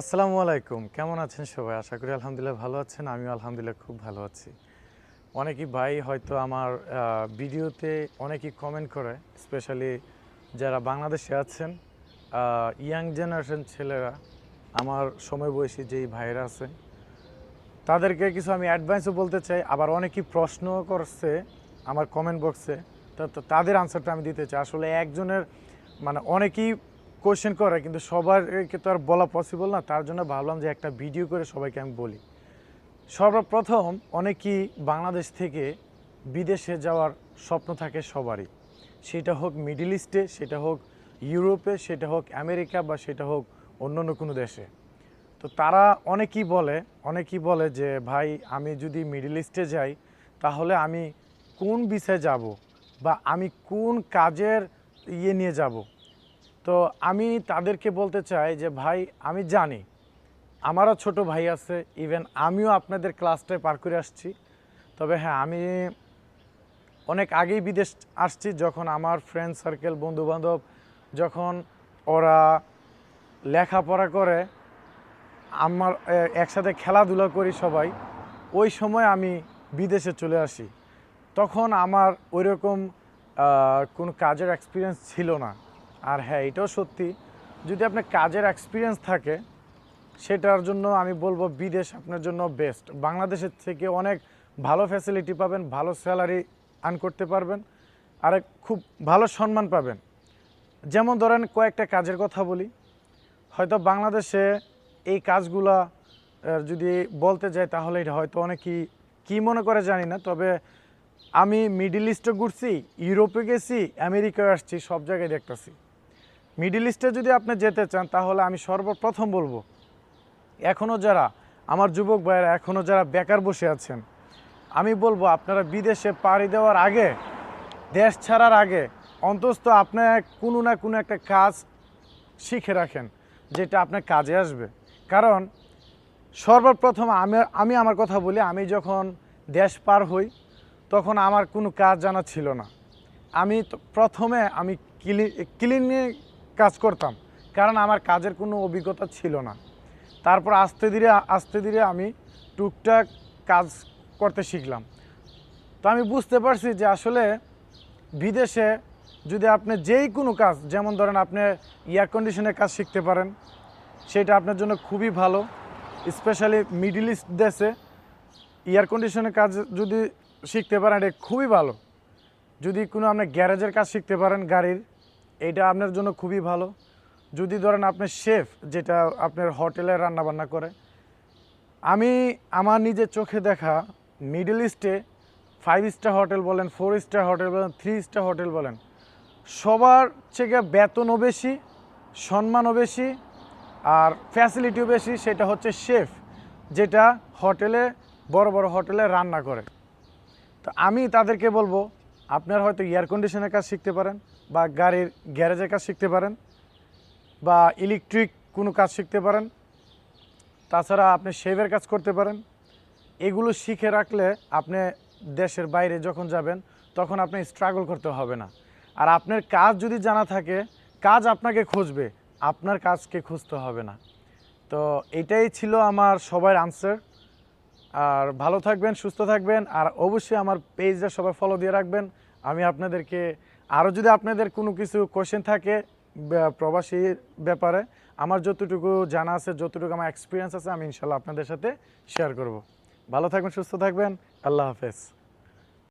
আসসালামু আলাইকুম। কেমন আছেন সবাই? আশা করি আলহামদুলিল্লাহ ভালো আছেন। আমিও আলহামদুলিল্লাহ খুব ভালো আছি। অনেকই ভাই হয়তো আমার ভিডিওতে অনেকেই কমেন্ট করে স্পেশালি যারা বাংলাদেশে আছেন ইয়াং জেনারেশন ছেলেরা, আমার সময় বয়সী যেই ভাইরা আছে তাদেরকে কিছু আমি অ্যাডভাইসও বলতে চাই। আবার অনেকেই প্রশ্ন করছে আমার কমেন্ট বক্সে তো তাদের আনসারটা আমি দিতে চাই। আসলে একজনের মানে অনেকেই কোশ্চেন করে, কিন্তু সবারকে তো আর বলা পসিবল না। তার জন্য ভাবলাম যে একটা ভিডিও করে সবাইকে আমি বলি। সর্বপ্রথম অনেকেই বাংলাদেশ থেকে বিদেশে যাওয়ার স্বপ্ন থাকে সবারই। সেটা হোক মিডল ইস্টে সেটা হোক ইউরোপে সেটা হোক আমেরিকা বা সেটা হোক অন্য অন্য কোনো দেশে। তো তারা অনেকেই বলে অনেকেই বলে যে, ভাই, আমি যদি মিডল ইস্টে যাই, তাহলে আমি কোন বিষয়ে যাব বা আমি কোন কাজের ইয়ে নিয়ে যাব? তো আমি তাদেরকে বলতে চাই যে, ভাই, আমি জানি আমারও ছোট ভাই আছে ইভেন আমিও আপনাদের ক্লাসটায় পার করে আসছি। তবে হ্যাঁ আমি অনেক আগেই বিদেশ আসছি যখন আমার ফ্রেন্ড সার্কেল বন্ধুবান্ধব, যখন ওরা লেখাপড়া করে, আমার একসাথে খেলাধুলা করি সবাই, ওই সময় আমি বিদেশে চলে আসি। তখন আমার ওই রকম কোনো কাজের এক্সপিরিয়েন্স ছিল না। আর হ্যাঁ এটাও সত্যি। যদি আপনার কাজের এক্সপিরিয়েন্স থাকে, সেটার জন্য আমি বলব বিদেশ আপনার জন্য বেস্ট বাংলাদেশের থেকে অনেক ভালো ফ্যাসিলিটি পাবেন, ভালো স্যালারি আর্ন করতে পারবেন, আর খুব ভালো সম্মান পাবেন। যেমন ধরেন কয়েকটা কাজের কথা বলি। হয়তো বাংলাদেশে এই কাজগুলা যদি বলতে যাই তাহলে এটা হয়তো অনেকেই কী মনে করে জানি না, তবে আমি মিডিল ইস্টে ঘুরছি ইউরোপে গেছি আমেরিকায় আসছি, সব জায়গায় দেখতেছি। মিডিল ইস্টে যদি আপনি যেতে চান, তাহলে আমি সর্বপ্রথম বলব এখনও যারা, আমার যুবক ভাইয়েরা এখনও যারা বেকার বসে আছেন, আমি বলব আপনারা বিদেশে পাড়ি দেওয়ার আগে, দেশ ছাড়ার আগে অন্তত আপনি কোনো না কোনো একটা কাজ শিখে রাখেন, যেটা আপনার কাজে আসবে। কারণ, সর্বপ্রথম আমি আমি আমার কথা বলি, আমি যখন দেশ পার হই, তখন আমার কোনো কাজ জানা ছিল না। আমি প্রথমে আমি ক্লি ক্লিনিং কাজ করতাম। কারণ আমার কাজের কোনো অভিজ্ঞতা ছিল না। তারপর আস্তে ধীরে আস্তে ধীরে আমি টুকটাক কাজ করতে শিখলাম। তো আমি বুঝতে পারছি যে আসলে বিদেশে যদি আপনি যেই কোনো কাজ, যেমন ধরেন আপনি এয়ার কন্ডিশনের কাজ শিখতে পারেন, সেটা আপনার জন্য খুবই ভালো। স্পেশালি মিডিল ইস্ট দেশে এয়ার কন্ডিশনের কাজ যদি শিখতে পারেন, এটা খুবই ভালো। যদি কোনো আপনি গ্যারেজের কাজ শিখতে পারেন গাড়ির এটা আপনার জন্য খুবই ভালো। যদি ধরেন আপনি শেফ যেটা আপনার হোটেলে রান্নাবান্না করে, আমি আমার নিজের চোখে দেখা মিডল ইস্টে ফাইভ স্টার হোটেল বলেন ফোর স্টার হোটেল বলেন থ্রি স্টার হোটেল বলেন, সবার থেকে বেতনও বেশি, সম্মানও বেশি, আর ফ্যাসিলিটিও বেশি, সেটা হচ্ছে শেফ যেটা হোটেলে বড় বড় হোটেলে রান্না করে। তো আমি তাদেরকে বলব, আপনার হয়তো এয়ার কন্ডিশনের কাজ শিখতে পারেন বা গাড়ির গ্যারেজের কাজ শিখতে পারেন বা ইলেকট্রিক কোনো কাজ শিখতে পারেন। তাছাড়া আপনি শেভের কাজ করতে পারেন। এগুলো শিখে রাখলে আপনি দেশের বাইরে যখন যাবেন, তখন আপনি স্ট্রাগল করতে হবে না। আর আপনার কাজ যদি জানা থাকে, কাজ আপনাকে খুঁজবে, আপনার কাজকে খুঁজতে হবে না। তো এটাই ছিল আমার সবার আনসার আর ভালো থাকবেন, সুস্থ থাকবেন, আর অবশ্যই আমার পেজটা সবাই ফলো দিয়ে রাখবেন। আমি আপনাদেরকে আরও যদি আপনাদের কোনো কিছু কোয়েশ্চেন থাকে প্রবাসীর ব্যাপারে, আমার যতটুকু জানা আছে, যতটুকু আমার এক্সপিরিয়েন্স আছে, আমি ইনশাল্লাহ আপনাদের সাথে শেয়ার করব। ভালো থাকবেন, সুস্থ থাকবেন, আল্লাহ হাফেজ।